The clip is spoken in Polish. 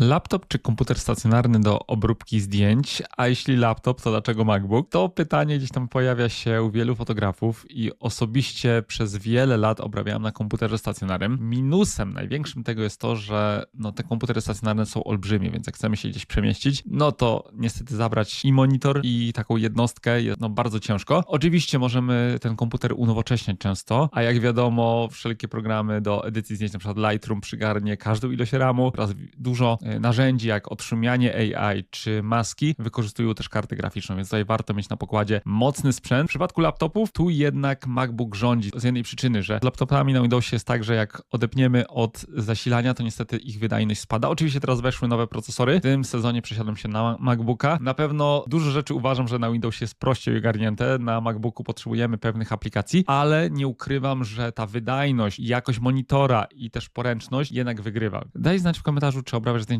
Laptop czy komputer stacjonarny do obróbki zdjęć? A jeśli laptop, to dlaczego MacBook? To pytanie gdzieś tam pojawia się u wielu fotografów i osobiście przez wiele lat obrabiałem na komputerze stacjonarnym. Minusem największym tego jest to, że no, te komputery stacjonarne są olbrzymie, więc jak chcemy się gdzieś przemieścić, no to niestety zabrać i monitor, i taką jednostkę jest no, bardzo ciężko. Oczywiście możemy ten komputer unowocześniać często, a jak wiadomo, wszelkie programy do edycji zdjęć, na przykład Lightroom przygarnie każdą ilość RAMu, oraz dużo narzędzi jak odszumianie AI czy maski wykorzystują też kartę graficzną, więc tutaj warto mieć na pokładzie mocny sprzęt. W przypadku laptopów tu jednak MacBook rządzi z jednej przyczyny, że z laptopami na Windowsie jest tak, że jak odepniemy od zasilania, to niestety ich wydajność spada. Oczywiście teraz weszły nowe procesory. W tym sezonie przesiadłem się na MacBooka. Na pewno dużo rzeczy uważam, że na Windowsie jest prościej ogarnięte. Na MacBooku potrzebujemy pewnych aplikacji, ale nie ukrywam, że ta wydajność, jakość monitora i też poręczność jednak wygrywa. Daj znać w komentarzu, czy obrabiasz zdjęcia